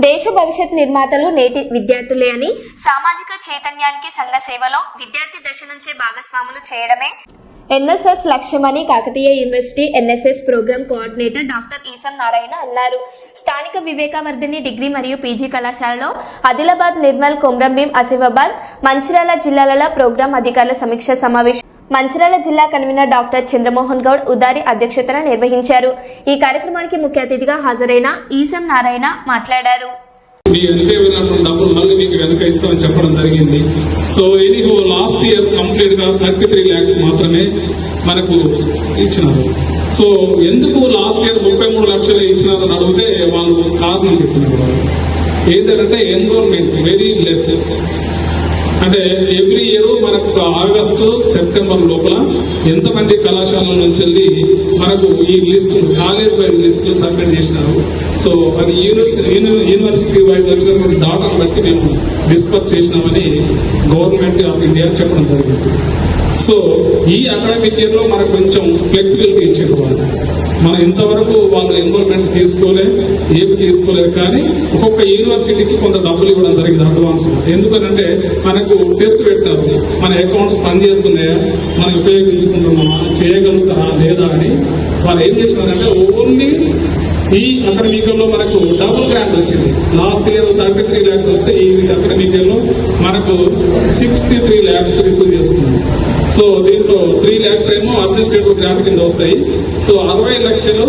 దేశ భవిష్యత్ నిర్మాతలు నేటి విద్యార్థులే అని సామాజిక చైతన్యానికి సంఘ సేవలో విద్యార్థి దశ నుంచే భాగస్వాములు చేయడమే ఎన్ఎస్ఎస్ లక్ష్యమని Kakatiya university NSS programme coordinator doctor Esam Narayana అన్నారు. స్థానిక వివేకవర్ధిని డిగ్రీ మరియు పీజీ కళాశాలలో ఆదిలాబాద్ నిర్మల్ కొమ్రంభీం ఆసిఫాబాద్ మంచిర్యాల జిల్లాల ప్రోగ్రాం అధికారుల సమీక్ష సమావేశం మంచిర్యాల జిల్లా కన్వీనర్ డాక్టర్ చంద్రమోహన్ గౌడ్ ఉదారి అధ్యక్షతన నిర్వహించారు. ఈ కార్యక్రమానికి ముఖ్య అతిథిగా హాజరైన ఈసం నారాయణ మాట్లాడారు. మీ వెనుక డబ్బులు మళ్ళీ మీకు వెనక ఇస్తామని చెప్పడం జరిగింది. సో ఎనీహో లాస్ట్ ఇయర్ కంప్లీట్గా థర్టీ త్రీ ల్యాక్స్ మాత్రమే మనకు ఇచ్చినారు. సో ఎందుకు లాస్ట్ ఇయర్ ముప్పై మూడు లక్షలు ఇచ్చినారని అడిగితే వాళ్ళు కారణం చెప్పినారు. వాళ్ళు ఏంటంటే ఎన్రోల్మెంట్ వెరీ లెస్ అంటే మనకు ఆగస్టు సెప్టెంబర్ లోపల ఎంతమంది కళాశాలల నుంచి వెళ్ళి మనకు ఈ list college wise list submit చేసినారు. సో అది యూనివర్సిటీ యూనివర్సిటీ వైజ్ వచ్చినటువంటి డాటాను బట్టి మేము డిస్కస్ చేసినామని గవర్నమెంట్ ఆఫ్ ఇండియా చెప్పడం జరిగింది. సో ఈ అకాడమిక్ ఇయర్లో మనకు కొంచెం ఫ్లెక్సిబిలిటీ ఇచ్చారు మనం ఇంతవరకు వాళ్ళు ఎన్రోల్మెంట్ తీసుకోలే ఏమి తీసుకోలేదు కానీ ఒక్కొక్క యూనివర్సిటీకి కొంత డబ్బులు ఇవ్వడం జరిగింది అడ్వాన్స్ ఎందుకనంటే మనకు టెస్ట్ పెట్టారు మన అకౌంట్స్ పనిచేస్తున్నాయా? మనం ఉపయోగించుకుంటున్నామా? చేయగలుగుతారా లేదా అని వాళ్ళు ఏం చేసినారంటే ఓన్లీ ఈ అకాడమికల్లో మనకు డబుల్ గ్రాంట్ వచ్చింది. Last year thirty three lakhs వస్తే ఈ అకాడమికల్లో మనకు సిక్స్టీ త్రీ ల్యాక్స్ రిసీవ్ చేసుకున్నాం. సో దీంట్లో త్రీ ల్యాక్స్ ఏమో అడ్మినిస్ట్రేటివ్ గ్రాంట్ కింద వస్తాయి. సో అరవై లక్షలు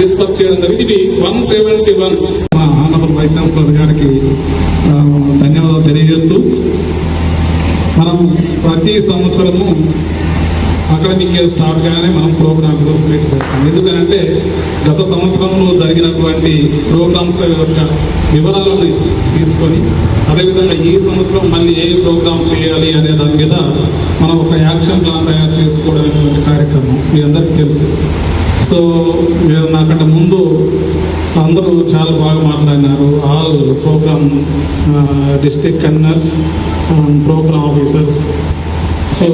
డిస్పర్స్ చేయడం జరిగింది. ఇది వన్ సెవెంటీ వన్ మా ఆనరబుల్ వైస్ ఛాన్సలర్ గారికి ధన్యవాదాలు తెలియజేస్తూ మనం ప్రతి సంవత్సరము అకాడమిక్ ఇయర్ స్టార్ట్ గానే మనం ప్రోగ్రామ్ కోసం పెడతాం. ఎందుకంటే గత సంవత్సరంలో జరిగినటువంటి ప్రోగ్రామ్స్ యొక్క వివరాలను తీసుకొని అదేవిధంగా ఈ సంవత్సరం మళ్ళీ ఏ ప్రోగ్రామ్ చేయాలి అనే దాని మీద మనం ఒక యాక్షన్ ప్లాన్ తయారు చేసుకోవడం అనేటువంటి కార్యక్రమం మీ అందరికీ తెలుసు. సో మీరు నాకంటే ముందు అందరూ చాలా బాగా మాట్లాడినారు. All programme district converse programme officers so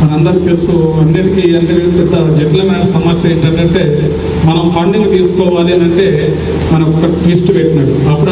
మనందరికి తెలుసు అన్నిటికీ అన్నిటికీ పెద్ద జటిలమైన సమస్య ఏంటంటే మనం ఫండింగ్ తీసుకోవాలి అని అంటే మనకు ఒక ట్విస్ట్ పెట్టినాడు అప్పుడు